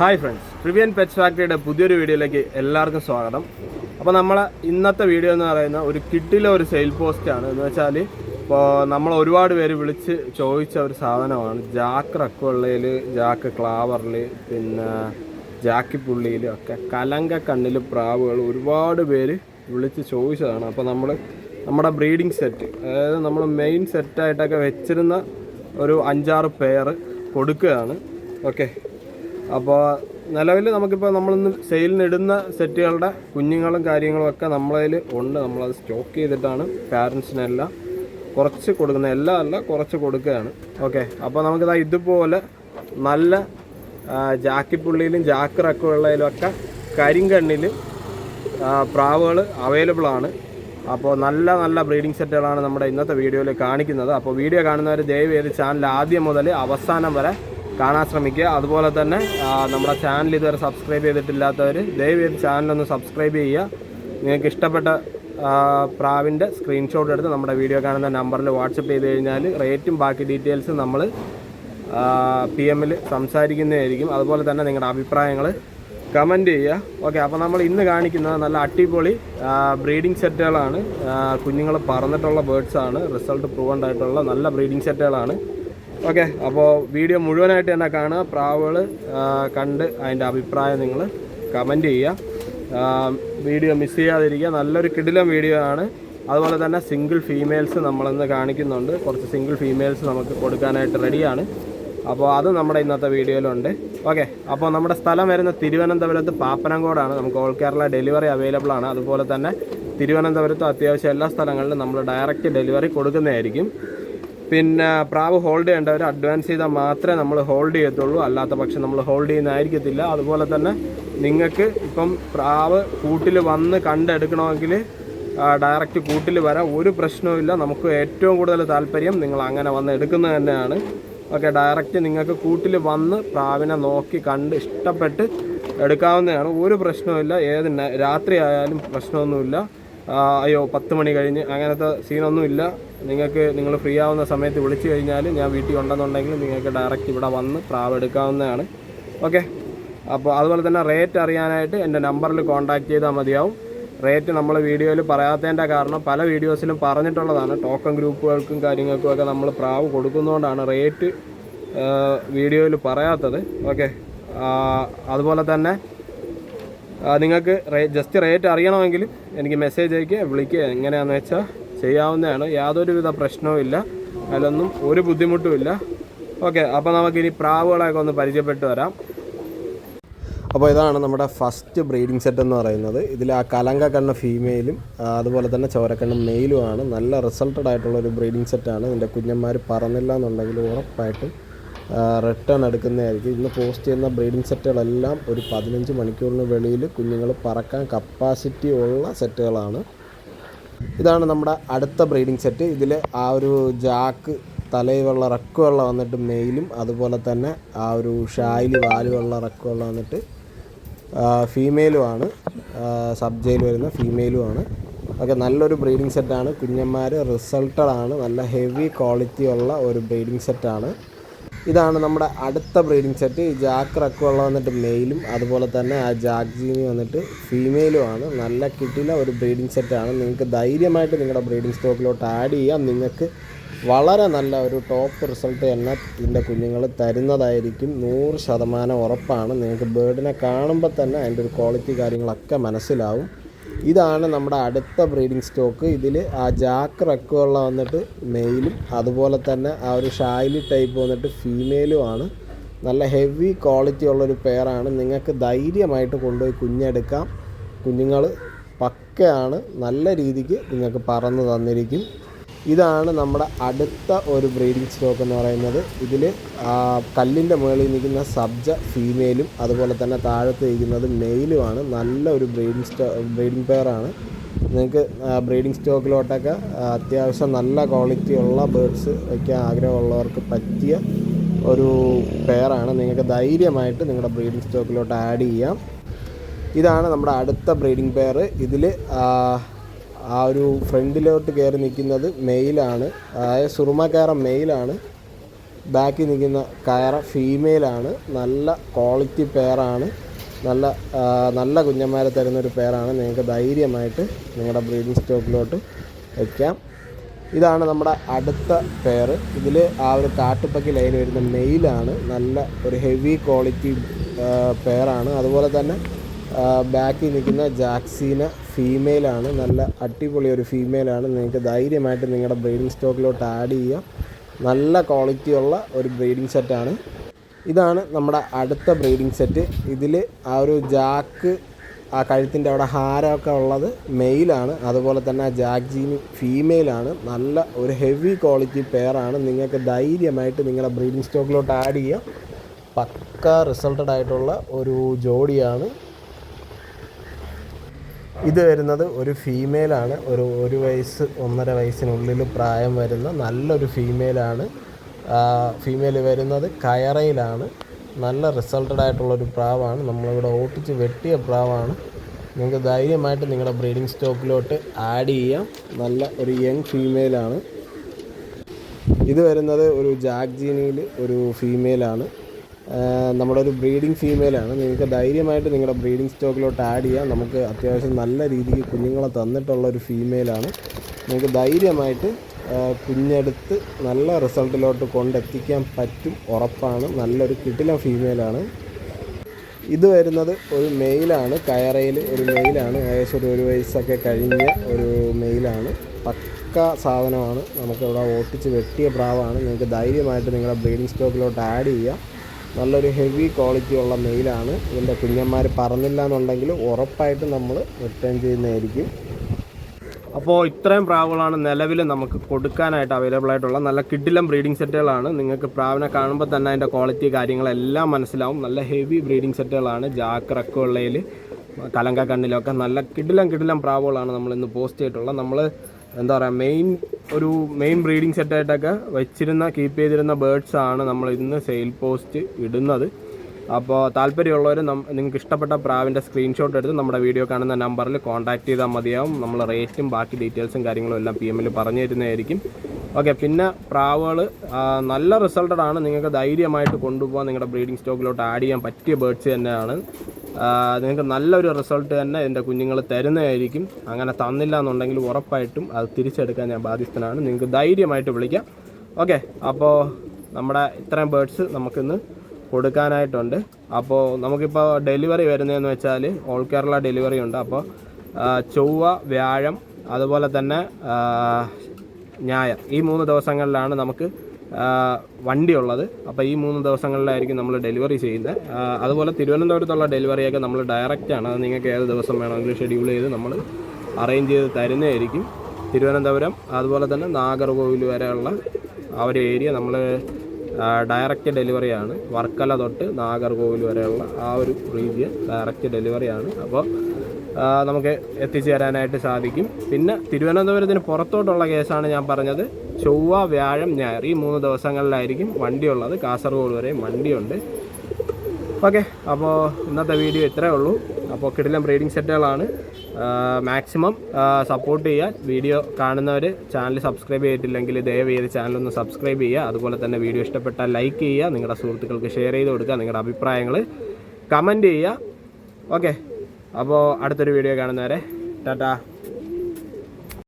Hi friends പ്രിവിയൻ pets ഫാക്ടറിയുടെ പുതിയൊരു വീഡിയോയിലേക്ക് എല്ലാവർക്കും സ്വാഗതം. അപ്പോൾ നമ്മളെ ഇന്നത്തെ വീഡിയോ എന്ന് പറയുന്ന ഒരു കിട്ടിലെ ഒരു സെയിൽ പോസ്റ്റാണ് എന്ന് വെച്ചാൽ ഇപ്പോൾ നമ്മൾ ഒരുപാട് പേര് വിളിച്ച് ചോദിച്ച ഒരു സാധനമാണ്. ജാക്ക് റക്കുള്ളയിൽ ജാക്ക് ക്ലാവറിൽ പിന്നെ ജാക്കി പുള്ളിയിൽ ഒക്കെ കലങ്ക കണ്ണിൽ പ്രാവുകൾ ഒരുപാട് പേര് വിളിച്ച് ചോദിച്ചതാണ്. അപ്പോൾ നമ്മൾ നമ്മുടെ ബ്രീഡിംഗ് സെറ്റ് അതായത് നമ്മൾ മെയിൻ സെറ്റായിട്ടൊക്കെ വെച്ചിരുന്ന ഒരു അഞ്ചാറ് പെയർ കൊടുക്കുകയാണ്. ഓക്കെ അപ്പോൾ നിലവിൽ നമുക്കിപ്പോൾ നമ്മളിന്ന് സെയിലിന് ഇടുന്ന സെറ്റുകളുടെ കുഞ്ഞുങ്ങളും കാര്യങ്ങളും ഒക്കെ നമ്മളതിൽ ഉണ്ട്. നമ്മളത് സ്റ്റോക്ക് ചെയ്തിട്ടാണ് പാരൻസിനെല്ലാം കുറച്ച് കൊടുക്കുന്നത്. എല്ലാം അല്ല കുറച്ച് കൊടുക്കുകയാണ്. ഓക്കെ അപ്പോൾ നമുക്കിതാ ഇതുപോലെ നല്ല ജാക്കിപ്പുള്ളിയിലും ജാക്ക് റക്കുള്ളതിലും ഒക്കെ കരിങ്കണ്ണിൽ പ്രാവുകൾ അവൈലബിൾ ആണ്. അപ്പോൾ നല്ല നല്ല ബ്രീഡിംഗ് സെറ്റുകളാണ് നമ്മുടെ ഇന്നത്തെ വീഡിയോയിൽ കാണിക്കുന്നത്. അപ്പോൾ വീഡിയോ കാണുന്നവർ ദയവ് ചെയ്ത് ചാനൽ ആദ്യം മുതൽ അവസാനം വരെ കാണാൻ ശ്രമിക്കുക. അതുപോലെ തന്നെ നമ്മുടെ ചാനൽ ഇതുവരെ സബ്സ്ക്രൈബ് ചെയ്തിട്ടില്ലാത്തവർ ദയവ് ചെയ്ത് ചാനലൊന്ന് സബ്സ്ക്രൈബ് ചെയ്യുക. നിങ്ങൾക്ക് ഇഷ്ടപ്പെട്ട പ്രാവിന്റെ സ്ക്രീൻഷോട്ട് എടുത്ത് നമ്മുടെ വീഡിയോ കാണുന്ന നമ്പറിൽ വാട്സപ്പ് ചെയ്ത് കഴിഞ്ഞാൽ റേറ്റും ബാക്കി ഡീറ്റെയിൽസും നമ്മൾ പി എമ്മിൽ സംസാരിക്കുന്നതായിരിക്കും. അതുപോലെ തന്നെ നിങ്ങളുടെ അഭിപ്രായങ്ങൾ കമന്റ് ചെയ്യുക. ഓക്കെ അപ്പോൾ നമ്മൾ ഇന്ന് കാണിക്കുന്നത് നല്ല അടിപൊളി ബ്രീഡിംഗ് സെറ്റുകളാണ് കുഞ്ഞുങ്ങൾ പറന്നിട്ടുള്ള ബേഡ്സാണ് റിസൾട്ട് പ്രൂവൻഡായിട്ടുള്ള നല്ല ബ്രീഡിംഗ് സെറ്റുകളാണ് ഓക്കെ അപ്പോൾ വീഡിയോ മുഴുവനായിട്ട് തന്നെ കാണുക. പ്രാവുകൾ കണ്ട് അതിന്റെ അഭിപ്രായം നിങ്ങൾ കമന്റ് ചെയ്യുക. വീഡിയോ മിസ് ചെയ്യാതിരിക്കുക. നല്ലൊരു കിടിലം വീഡിയോ ആണ്. അതുപോലെ തന്നെ സിംഗിൾ ഫീമെയിൽസ് നമ്മളിന്ന് കാണിക്കുന്നുണ്ട്. കുറച്ച് സിംഗിൾ ഫീമെയിൽസ് നമുക്ക് കൊടുക്കാനായിട്ട് റെഡിയാണ് അപ്പോൾ അത് നമ്മുടെ ഇന്നത്തെ വീഡിയോയിലുണ്ട്. ഓക്കെ അപ്പോൾ നമ്മുടെ സ്ഥലം വരുന്ന തിരുവനന്തപുരത്ത് പാപ്പനംകോടാണ്. നമുക്ക് ഓൾ കേരള ഡെലിവറി അവൈലബിൾ ആണ്. അതുപോലെ തന്നെ തിരുവനന്തപുരത്ത് അത്യാവശ്യം എല്ലാ സ്ഥലങ്ങളിലും നമ്മൾ ഡയറക്റ്റ് ഡെലിവറി കൊടുക്കുന്നതായിരിക്കും. പിന്നെ പ്രാവ് ഹോൾഡ് ചെയ്യേണ്ടവർ അഡ്വാൻസ് ചെയ്താൽ മാത്രമേ നമ്മൾ ഹോൾഡ് ചെയ്യത്തുള്ളൂ. അല്ലാത്ത പക്ഷം നമ്മൾ ഹോൾഡ് ചെയ്യുന്നതായിരിക്കത്തില്ല. അതുപോലെ തന്നെ നിങ്ങൾക്ക് ഇപ്പം പ്രാവ് കൂട്ടിൽ വന്ന് കണ്ടെടുക്കണമെങ്കിൽ ഡയറക്റ്റ് കൂട്ടിൽ വരാം ഒരു പ്രശ്നവുമില്ല നമുക്ക് ഏറ്റവും കൂടുതൽ താല്പര്യം നിങ്ങൾ അങ്ങനെ വന്ന് എടുക്കുന്നത് തന്നെയാണ്. ഓക്കെ ഡയറക്റ്റ് നിങ്ങൾക്ക് കൂട്ടിൽ വന്ന് പ്രാവിനെ നോക്കി കണ്ട് ഇഷ്ടപ്പെട്ട് എടുക്കാവുന്നതാണ്. ഒരു പ്രശ്നവുമില്ല ഏത് രാത്രി ആയാലും പ്രശ്നമൊന്നുമില്ല. അയ്യോ പത്ത് മണി കഴിഞ്ഞ് അങ്ങനത്തെ സീനൊന്നുമില്ല നിങ്ങൾക്ക് നിങ്ങൾ ഫ്രീ ആവുന്ന സമയത്ത് വിളിച്ചു കഴിഞ്ഞാൽ ഞാൻ വീട്ടിൽ ഉണ്ടെന്നുണ്ടെങ്കിൽ നിങ്ങൾക്ക് ഡയറക്റ്റ് ഇവിടെ വന്ന് പ്രാവ് എടുക്കാവുന്നതാണ്. ഓക്കെ അപ്പോൾ അതുപോലെ തന്നെ റേറ്റ് അറിയാനായിട്ട് എന്റെ നമ്പറിൽ കോൺടാക്റ്റ് ചെയ്താൽ മതിയാവും. റേറ്റ് നമ്മൾ വീഡിയോയിൽ പറയാത്തതിന്റെ കാരണം പല വീഡിയോസിലും പറഞ്ഞിട്ടുള്ളതാണ്. ടോക്കൺ ഗ്രൂപ്പുകൾക്കും കാര്യങ്ങൾക്കും ഒക്കെ നമ്മൾ പ്രാവ് കൊടുക്കുന്നതുകൊണ്ടാണ് റേറ്റ് വീഡിയോയിൽ പറയാത്തത്. ഓക്കെ അതുപോലെ തന്നെ നിങ്ങൾക്ക് ജസ്റ്റ് റേറ്റ് അറിയണമെങ്കിൽ എനിക്ക് മെസ്സേജ് അയക്കുക വിളിക്കുക എങ്ങനെയാണെന്ന് വെച്ചാൽ ചെയ്യാവുന്നതാണ്. യാതൊരുവിധ പ്രശ്നവും ഇല്ല. അതിലൊന്നും ഒരു ബുദ്ധിമുട്ടും ഇല്ല. ഓക്കെ അപ്പോൾ നമുക്കിനി പ്രാവുകളൊക്കെ ഒന്ന് പരിചയപ്പെട്ട് വരാം. അപ്പോൾ ഇതാണ് നമ്മുടെ ഫസ്റ്റ് ബ്രീഡിംഗ് സെറ്റ് എന്ന് പറയുന്നത്. ഇതിൽ ആ കലങ്ക കണ്ണ് ഫീമെയിലും അതുപോലെ തന്നെ ചോരക്കണ്ണ് മെയിലുമാണ് നല്ല റിസൾട്ടഡ് ആയിട്ടുള്ള ഒരു ബ്രീഡിംഗ് സെറ്റാണ് ഇതിന്റെ കുഞ്ഞന്മാർ പറന്നില്ല എന്നുണ്ടെങ്കിൽ ഉറപ്പായിട്ടും റിട്ടേൺ എടുക്കുന്നതായിരിക്കും. ഇന്ന് പോസ്റ്റ് ചെയ്യുന്ന ബ്രീഡിംഗ് സെറ്റുകളെല്ലാം ഒരു പതിനഞ്ച് മണിക്കൂറിന് വെളിയിൽ കുഞ്ഞുങ്ങൾ പറക്കാൻ കപ്പാസിറ്റി ഉള്ള സെറ്റുകളാണ്. ഇതാണ് നമ്മുടെ അടുത്ത ബ്രീഡിംഗ് സെറ്റ് ഇതിൽ ആ ഒരു ജാക്ക് തലയിലുള്ള റക്കുള്ള വന്നിട്ട് മെയിലും അതുപോലെ തന്നെ ആ ഒരു ഷായിൽ വാലുമുള്ള റക്കുള്ള വന്നിട്ട് ഫീമെയിലുമാണ് സബ് ജയിൽ വരുന്ന ഫീമെയിലുമാണ് ഓക്കെ നല്ലൊരു ബ്രീഡിംഗ് സെറ്റാണ് കുഞ്ഞന്മാർ റിസൾട്ടഡാണ് നല്ല ഹെവി ക്വാളിറ്റി ഉള്ള ഒരു ബ്രീഡിംഗ് സെറ്റാണ് ഇതാണ് നമ്മുടെ അടുത്ത ബ്രീഡിംഗ് സെറ്റ് ജാക്ക് റക്കുള്ള വന്നിട്ട് മെയിലും അതുപോലെ തന്നെ ആ ജാക്ക് ജീനി വന്നിട്ട് ഫീമെയിലുമാണ് നല്ല കിട്ടില ഒരു ബ്രീഡിംഗ് സെറ്റാണ് നിങ്ങൾക്ക് ധൈര്യമായിട്ട് നിങ്ങളുടെ ബ്രീഡിംഗ് സ്റ്റോക്കിലോട്ട് ആഡ് ചെയ്യാം. നിങ്ങൾക്ക് വളരെ നല്ല ഒരു ടോപ്പ് റിസൾട്ട് തന്നെ ഇതിന്റെ കുഞ്ഞുങ്ങൾ തരുന്നതായിരിക്കും. നൂറ് ശതമാനം ഉറപ്പാണ്. നിങ്ങൾക്ക് ബേർഡിനെ കാണുമ്പോൾ തന്നെ അതിന്റെ ഒരു ക്വാളിറ്റി കാര്യങ്ങളൊക്കെ മനസ്സിലാവും. ഇതാണ് നമ്മുടെ അടുത്ത ബ്രീഡിംഗ് സ്റ്റോക്ക് ഇതിൽ ആ ജാക്ക് റക്കുള്ള വന്നിട്ട് മെയിലും അതുപോലെ തന്നെ ആ ഒരു ഷായിലി ടൈപ്പ് വന്നിട്ട് ഫീമെയിലും ആണ്. നല്ല ഹെവി ക്വാളിറ്റി ഉള്ളൊരു പെയറാണ് നിങ്ങൾക്ക് ധൈര്യമായിട്ട് കൊണ്ടുപോയി കുഞ്ഞെടുക്കാം. കുഞ്ഞുങ്ങൾ പക്കയാണ്. നല്ല രീതിക്ക് നിങ്ങൾക്ക് പറന്ന് തന്നിരിക്കും. ഇതാണ് നമ്മുടെ അടുത്ത ഒരു ബ്രീഡിംഗ് സ്റ്റോക്ക് എന്ന് പറയുന്നത്. ഇതിൽ കല്ലിന്റെ മുകളിൽ നിൽക്കുന്ന സബ്ജ ഫീമെയിലും അതുപോലെ തന്നെ താഴത്ത് നിൽക്കുന്നത് മെയിലുമാണ്. നല്ല ഒരു ബ്രീഡിംഗ് സ്റ്റോ ബ്രീഡിംഗ് പെയറാണ് നിങ്ങൾക്ക് ബ്രീഡിംഗ് സ്റ്റോക്കിലോട്ടൊക്കെ അത്യാവശ്യം നല്ല ക്വാളിറ്റി ഉള്ള ബേഡ്സ് വയ്ക്കാൻ ആഗ്രഹമുള്ളവർക്ക് പറ്റിയ ഒരു പെയറാണ് നിങ്ങൾക്ക് ധൈര്യമായിട്ട് നിങ്ങളുടെ ബ്രീഡിംഗ് സ്റ്റോക്കിലോട്ട് ആഡ് ചെയ്യാം. ഇതാണ് നമ്മുടെ അടുത്ത ബ്രീഡിംഗ് പെയർ. ഇതിൽ ആ ഒരു ഫ്രണ്ടിലോട്ട് കയറി നിൽക്കുന്നത് മെയിലാണ്. അതായത് സുറുമ കയറ മെയിലാണ്. ബാക്കി നിൽക്കുന്ന കയറ ഫീമെയിലാണ്. നല്ല ക്വാളിറ്റി പെയറാണ്. നല്ല നല്ല കുഞ്ഞന്മാരെ തരുന്നൊരു പെയറാണ്. നിങ്ങൾക്ക് ധൈര്യമായിട്ട് നിങ്ങളുടെ ബ്രീഡിംഗ് സ്റ്റോക്കിലോട്ട് വയ്ക്കാം ഇതാണ് നമ്മുടെ അടുത്ത പെയർ ഇതിൽ ആ ഒരു കാട്ടുപ്പക്കി ലൈൻ വരുന്ന മെയിലാണ്. നല്ല ഒരു ഹെവി ക്വാളിറ്റി പെയറാണ്. അതുപോലെ തന്നെ ബാക്കിൽ നിൽക്കുന്ന ജാക്സീന ഫീമെയിലാണ്. നല്ല അടിപൊളി ഒരു ഫീമെയിലാണ്. നിങ്ങൾക്ക് ധൈര്യമായിട്ട് നിങ്ങളുടെ ബ്രീഡിംഗ് സ്റ്റോക്കിലോട്ട് ആഡ് ചെയ്യാം. നല്ല ക്വാളിറ്റിയുള്ള ഒരു ബ്രീഡിംഗ് സെറ്റാണ് ഇതാണ് നമ്മുടെ അടുത്ത ബ്രീഡിംഗ് സെറ്റ് ഇതിൽ ആ ഒരു ജാക്ക് ആ കഴുത്തിന്റെ അവിടെ ഹാരമൊക്കെ ഉള്ളത് മെയിലാണ് അതുപോലെ തന്നെ ആ ജാക്ക് ജീനി ഫീമെയിലാണ് നല്ല ഒരു ഹെവി ക്വാളിറ്റി പെയറാണ് നിങ്ങൾക്ക് ധൈര്യമായിട്ട് നിങ്ങളുടെ ബ്രീഡിംഗ് സ്റ്റോക്കിലോട്ട് ആഡ് ചെയ്യാം. പക്ക റിസൾട്ടഡ് ആയിട്ടുള്ള ഒരു ജോഡിയാണ്. ഇത് വരുന്നത് ഒരു ഫീമെയിലാണ് ഒരു ഒരു വയസ്സ് ഒന്നര വയസ്സിനുള്ളിൽ പ്രായം വരുന്ന നല്ലൊരു ഫീമെയിലാണ് ഫീമെയിൽ വരുന്നത് കയറയിലാണ്. നല്ല റിസൾട്ടഡ് ആയിട്ടുള്ള ഒരു പ്രാവാണ്. നമ്മളിവിടെ ഓട്ടിച്ച് വെട്ടിയ പ്രാവാണ്. നിങ്ങൾക്ക് ധൈര്യമായിട്ട് നിങ്ങളുടെ ബ്രീഡിംഗ് സ്റ്റോക്കിലോട്ട് ആഡ് ചെയ്യാം. നല്ല ഒരു യങ് ഫീമെയിലാണ് ഇത് വരുന്നത് ഒരു ജാഗ്ജീനിയിൽ ജീനിയിൽ ഒരു ഫീമെയിലാണ് നമ്മുടെ ഒരു ബ്രീഡിംഗ് ഫീമെയിലാണ്. നിങ്ങൾക്ക് ധൈര്യമായിട്ട് നിങ്ങളുടെ ബ്രീഡിംഗ് സ്റ്റോക്കിലോട്ട് ആഡ് ചെയ്യാം. നമുക്ക് അത്യാവശ്യം നല്ല രീതിക്ക് കുഞ്ഞുങ്ങളെ തന്നിട്ടുള്ള ഒരു ഫീമെയിലാണ്. നിങ്ങൾക്ക് ധൈര്യമായിട്ട് കുഞ്ഞെടുത്ത് നല്ല റിസൾട്ടിലോട്ട് കൊണ്ടെത്തിക്കാൻ പറ്റും ഉറപ്പാണ്. നല്ലൊരു കിട്ടില ഫീമെയിലാണ്. ഇത് വരുന്നത് ഒരു മെയിലാണ്. കയറയിൽ ഒരു മെയിലാണ്. ഏകദേശം ഒരു ഒരു വയസ്സൊക്കെ കഴിഞ്ഞ ഒരു മെയിലാണ്. പക്ക സാധനമാണ്. നമുക്കിവിടെ ഓട്ടിച്ച് വെട്ടിയ പ്രാവാണ്. നിങ്ങൾക്ക് ധൈര്യമായിട്ട് നിങ്ങളുടെ ബ്രീഡിംഗ് സ്റ്റോക്കിലോട്ട് ആഡ് ചെയ്യാം. നല്ലൊരു ഹെവി ക്വാളിറ്റി ഉള്ള മെയിലാണ് ഇതിന്റെ കുഞ്ഞന്മാർ പറന്നില്ല എന്നുണ്ടെങ്കിൽ ഉറപ്പായിട്ടും നമ്മൾ റിട്ടേൺ ചെയ്യുന്നതായിരിക്കും. അപ്പോൾ ഇത്രയും പ്രാവുകളാണ് നിലവിൽ നമുക്ക് കൊടുക്കാനായിട്ട് അവൈലബിൾ ആയിട്ടുള്ള നല്ല കിഡിലം ബ്രീഡിംഗ് സെറ്റുകളാണ് നിങ്ങൾക്ക് പ്രാവിനെ കാണുമ്പോൾ തന്നെ അതിന്റെ ക്വാളിറ്റി കാര്യങ്ങളെല്ലാം മനസ്സിലാവും. നല്ല ഹെവി ബ്രീഡിംഗ് സെറ്റുകളാണ് ജാക്ക് റക്കുള്ളയിൽ കലങ്ക കണ്ണിലൊക്കെ നല്ല കിഡിലം കിഡിലം പ്രാവുകളാണ് നമ്മൾ ഇന്ന് പോസ്റ്റ് ചെയ്തിട്ടുള്ളത്. നമ്മൾ എന്താ പറയുക മെയിൻ ഒരു മെയിൻ ബ്രീഡിംഗ് സെറ്റായിട്ടൊക്കെ വെച്ചിരുന്ന കീപ്പ് ചെയ്തിരുന്ന ബേഡ്സ് ആണ് നമ്മൾ ഇന്ന് സെയിൽ പോസ്റ്റ് ഇടുന്നത്. അപ്പോൾ താല്പര്യമുള്ളവർ നിങ്ങൾക്ക് ഇഷ്ടപ്പെട്ട പ്രാവിന്റെ സ്ക്രീൻഷോട്ട് എടുത്ത് നമ്മുടെ വീഡിയോ കാണുന്ന നമ്പറിൽ കോൺടാക്ട് ചെയ്താൽ മതിയാവും. നമ്മൾ റേറ്റും ബാക്കി ഡീറ്റെയിൽസും കാര്യങ്ങളും എല്ലാം പി എമ്മിൽ പറഞ്ഞു തരുന്നതായിരിക്കും. ഓക്കെ പിന്നെ പ്രാവുകൾ നല്ല റിസൾട്ടഡ് ആണ്. നിങ്ങൾക്ക് ധൈര്യമായിട്ട് കൊണ്ടുപോകാൻ നിങ്ങളുടെ ബ്രീഡിംഗ് സ്റ്റോക്കിലോട്ട് ആഡ് ചെയ്യാൻ പറ്റിയ ബേഡ്സ് തന്നെയാണ്. നിങ്ങൾക്ക് നല്ലൊരു റിസൾട്ട് തന്നെ എന്റെ കുഞ്ഞുങ്ങൾ തരുന്നതായിരിക്കും. അങ്ങനെ തന്നില്ല എന്നുണ്ടെങ്കിൽ ഉറപ്പായിട്ടും അത് തിരിച്ചെടുക്കാൻ ഞാൻ ബാധ്യസ്ഥനാണ്. നിങ്ങൾക്ക് ധൈര്യമായിട്ട് വിളിക്കാം. ഓക്കെ അപ്പോൾ നമ്മുടെ ഇത്രയും ബേർഡ്സ് നമുക്കിന്ന് കൊടുക്കാനായിട്ടുണ്ട്. അപ്പോൾ നമുക്കിപ്പോൾ ഡെലിവറി വരുന്നതെന്ന് വെച്ചാൽ ഓൾ കേരള ഡെലിവറി ഉണ്ട്. അപ്പോൾ ചൊവ്വ വ്യാഴം അതുപോലെ തന്നെ ഞായർ ഈ മൂന്ന് ദിവസങ്ങളിലാണ് നമുക്ക് ആ, വണ്ടിയുള്ളത്. അപ്പോൾ ഈ മൂന്ന് ദിവസങ്ങളിലായിരിക്കും നമ്മൾ ഡെലിവറി ചെയ്യുന്നത്. അതുപോലെ തിരുവനന്തപുരത്തുള്ള ഡെലിവറിയൊക്കെ നമ്മൾ ഡയറക്റ്റ് ആണ്. അത് നിങ്ങൾക്ക് ഏത് ദിവസം വേണമെങ്കിലും ഷെഡ്യൂൾ ചെയ്ത് നമ്മൾ അറേഞ്ച് ചെയ്ത് തരുന്നതായിരിക്കും. തിരുവനന്തപുരം അതുപോലെ തന്നെ നാഗർകോവിൽ വരെയുള്ള ആ ഒരു ഏരിയ നമ്മൾ ഡയറക്റ്റ് ഡെലിവറിയാണ് വർക്കല തൊട്ട് നാഗർകോവിൽ വരെയുള്ള ആ ഒരു റീജിയൻ ഡയറക്റ്റ് ഡെലിവറിയാണ് അപ്പോൾ നമുക്ക് എത്തിച്ചു തരാനായിട്ട് സാധിക്കും. പിന്നെ തിരുവനന്തപുരത്തിന് പുറത്തോട്ടുള്ള കേസാണ് ഞാൻ പറഞ്ഞത്. ചൊവ്വ വ്യാഴം ഞായർ ഈ മൂന്ന് ദിവസങ്ങളിലായിരിക്കും വണ്ടിയുള്ളത്. കാസർഗോഡ് വരെയും വണ്ടിയുണ്ട്. ഓക്കെ അപ്പോൾ ഇന്നത്തെ വീഡിയോ ഇത്രയേ ഉള്ളൂ. അപ്പോൾ കിടിലം ബ്രീഡിംഗ് സെറ്റുകളാണ്. മാക്സിമം സപ്പോർട്ട് ചെയ്യാൻ വീഡിയോ കാണുന്നവർ ചാനൽ സബ്സ്ക്രൈബ് ചെയ്തിട്ടില്ലെങ്കിൽ ദയവ് ചെയ്ത് ചാനലൊന്ന് സബ്സ്ക്രൈബ് ചെയ്യുക. അതുപോലെ തന്നെ വീഡിയോ ഇഷ്ടപ്പെട്ടാൽ ലൈക്ക് ചെയ്യുക. നിങ്ങളുടെ സുഹൃത്തുക്കൾക്ക് ഷെയർ ചെയ്ത് കൊടുക്കുക. നിങ്ങളുടെ അഭിപ്രായങ്ങൾ കമന്റ് ചെയ്യുക. ഓക്കെ. അപ്പോൾ അടുത്തൊരു വീഡിയോ കാണുന്നവരെ ടാറ്റാ.